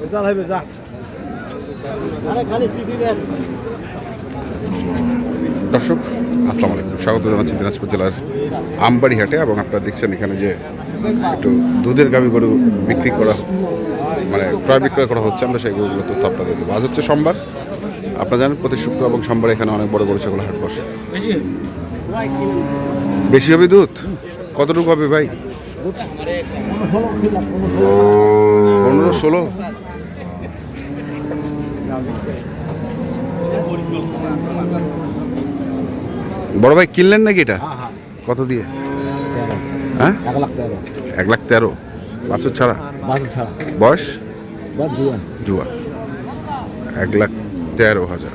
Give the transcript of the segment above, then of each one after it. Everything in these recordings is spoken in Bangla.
বেজাল হবে যা। দর্শক আসসালামু আলাইকুম। স্বাগত জানাচ্ছি দিনাজপুর জেলার আমবাড়ি হাটে এবং আপনারা দেখছেন এখানে যে একটু দুধের গাভী গরু বিক্রি করা মানে ক্রয় বিক্রয় করা হচ্ছে। আমরা সেই গরুগুলো তথ্য আপনাদের দেবো। আজ হচ্ছে সোমবার। আপনারা জানেন প্রতি শুক্র এবং সোমবার এখানে অনেক বড় বড় ছাগল হাট বসে। বেশি হবে দুধ? কতটুকু হবে ভাই? পনেরো ষোলো? বড় ভাই কিনলেন নাকি এটা? হ্যাঁ হ্যাঁ। কত দিয়ে? হ্যাঁ? এক লাখ টাকা এক লাখ তেরো? বাছর ছাড়া? বয়স? জুয়া এক লাখ তেরো হাজার।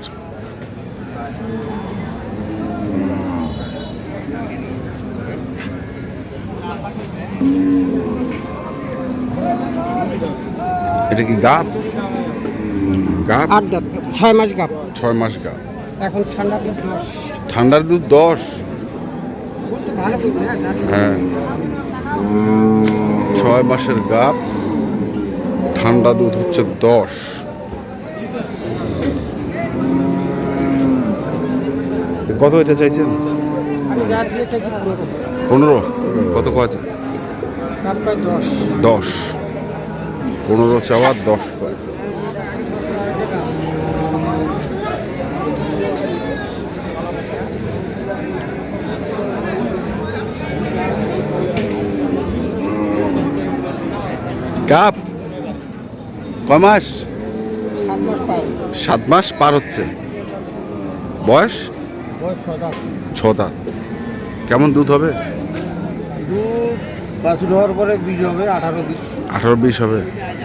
এটা কি গাপ গাপ আট দাঁত ছয় মাস গাপ ছয় মাস গাপ এখন ঠান্ডা মাস ঠান্ডার দুধ দশ? হ্যাঁ ছয় মাসের গাপ ঠান্ডা দুধ হচ্ছে দশ। কত এটা চাইছেন? পনেরো। কত কো আছে দশ। দশ। পনেরো চাওয়া দশ কয় কাপ। কয় মাস? সাত মাস পার সাত মাস পার হচ্ছে। বয়স? ছ দাঁত। কেমন দুধ হবে? দুধ বাছুর হওয়ার পরে বীজ হবে আঠারো বিশ। আঠারো বিশ হবে।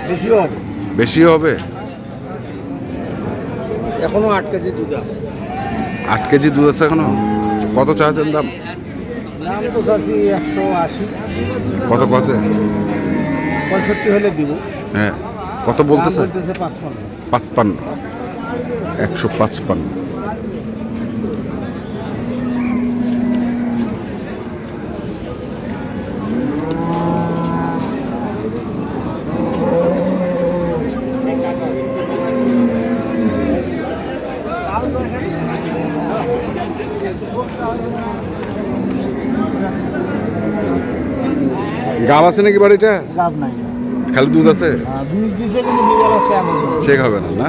বেশি হবে। বেশি হবে? এখনও আট কেজি দুধ আছে। আট কেজি দুধ আছে এখনও? কত চাচ্ছেন দাম? দাম তো চাচ্ছি একশো আশি। কত কছে পঁয়ষট্টি হলে দিব। হ্যাঁ কত বলতেছে? পাঁচপান্ন। একশো পাঁচপান্ন। গাব আছে নাকি বাড়িটা লাভ নাই। খালি দুধ আছে? হ্যাঁ, বীজ দিছে কিন্তু দুধ আছে চেক হবে না না?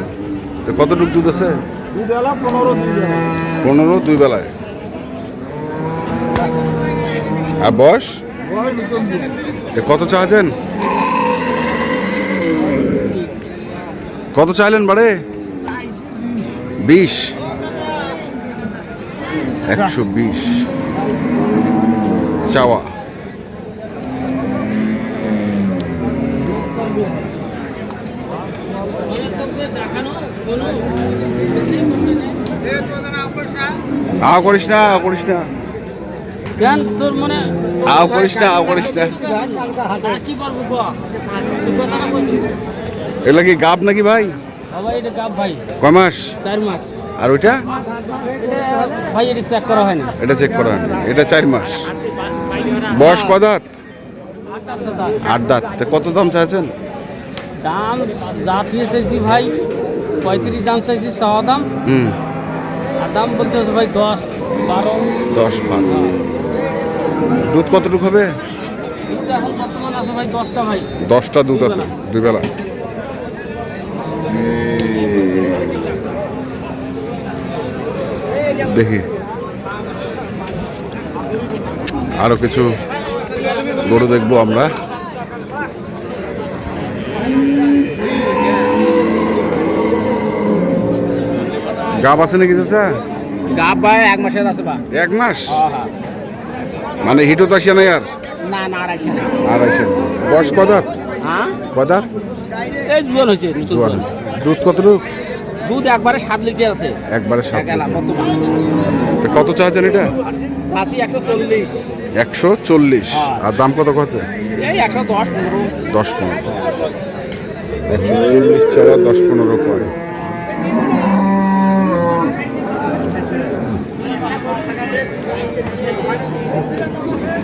তো কতটুকু দুধ আছে? পনেরো দুই বেলায়। আর বয়স? কত চাচ্ছেন কত চাইলেন বাড়ে? বিশ। একশো বিশ। চাওয়া। আও করিস না আও করিস না। কেন তোর মনে আও করিস না আও করিস না। কি ক এগুলা গাব নাকি ভাই? বাবা এটা গাব ভাই। কয় মাস? চার মাস। আর ওইটা? ভাই এটা চেক করা হয় না। এটা চেক করা হয়নি এটা চার মাস। বয়স ক দাঁত? আট দাঁত। কত দাম চাইছেন? দাম যা চাইছি ভাই পঁয়ত্রিশ দাম চাইছি ছ দাম। হুম। আর দাম বলতে হচ্ছে ভাই দশ বারো। দশ বারো। দুধ কতটুকু হবে? দুধ এখন বর্তমান আছে ভাই দশটা ভাই। দশটা দুধ আছে দুই বেলা দেখি। আরও কিছু গরু দেখব আমরা। গাব আছে নাকি চাচা? গাব ভাই এক মাসের আছে বা। এক মাস? মানে হিটও তো আসে না আর না। না আড়াইশো আড়াইশো বয়স কদাত হ্যাঁ? কদাত এই জুয়ান হয়েছে জোয়ান। দুধ কতটুকু দুধ। একবারে সাত লিটার আছে। একবারে সাত। কত কত চাচ্ছেন এটা? একশো চল্লিশ। একশো চল্লিশ। হ্যাঁ। আর দাম কত আছে? এই একশো দশ পনেরো। দশ পনেরো। একশো চল্লিশ চাওয়া দশ পনেরো পয়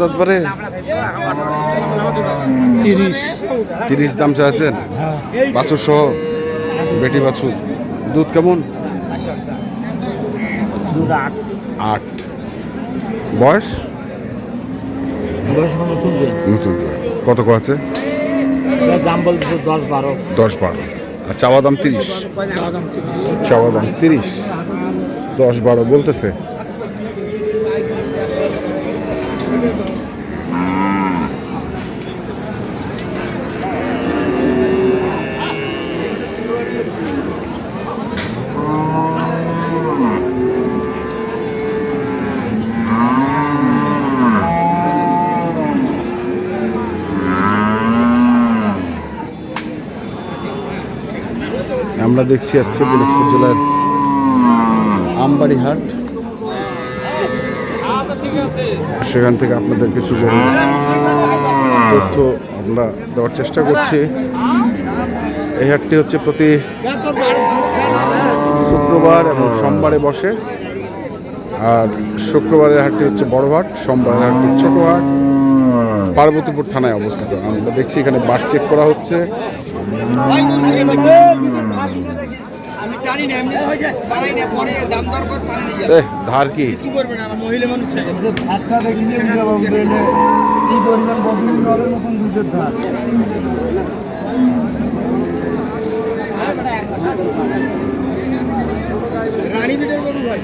কত পরে তিরিশ। তিরিশ দাম চাচ্ছেন? বাছুর সহ? বেটি বাছুর। দুধ কেমন? আট। বয়স? নতুন নতুন কত কো আছে দাম বলতেছে দশ বারো। দশ বারো। আর চাওয়া দাম তিরিশ। চাওয়া দাম তিরিশ। দশ বারো বলতেছে। আমরা দেখছি আজকে দিনাজপুর জেলার আমবাড়ি হাট সেখান থেকে আপনাদের কিছু তথ্য আমরা দেওয়ার চেষ্টা করছি। এই হাটটি হচ্ছে প্রতি শুক্রবার এবং সোমবারে বসে। আর শুক্রবারের হাটটি হচ্ছে বড় হাট, সোমবারের হাটটি ছোট হাট। পার্বতীপুর থানায় অবস্থিত। আমরা দেখছি এখানে বাট চেক করা হচ্ছে। ধার কি? রানী বিটের গরু ভাই।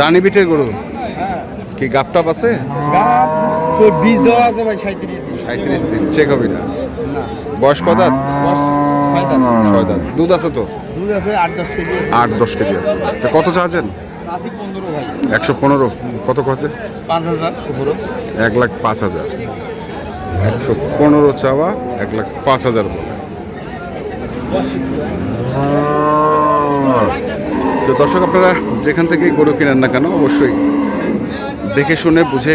রানী বিটের গরু? কি গাপটাপ আছে? তো বীজ দেওয়া আছে ভাই সাঁত্রিশ দিন। সাঁত্রিশ দিন চেক হবে না? বয়স কত দাঁত? ছয় দাঁত। দুধ আছে তো? দুধ আছে আট দশ কেজি আছে। আট দশ কেজি আছে। তা কত চাচ্ছেন? একশো পনেরো। কত কছে পাঁচ হাজার এক লাখ পাঁচ হাজার। একশো পনেরো চাওয়া এক লাখ পাঁচ হাজার বলে। তো দর্শক আপনারা যেখান থেকে গরু কিনেন না কেন অবশ্যই দেখে শুনে বুঝে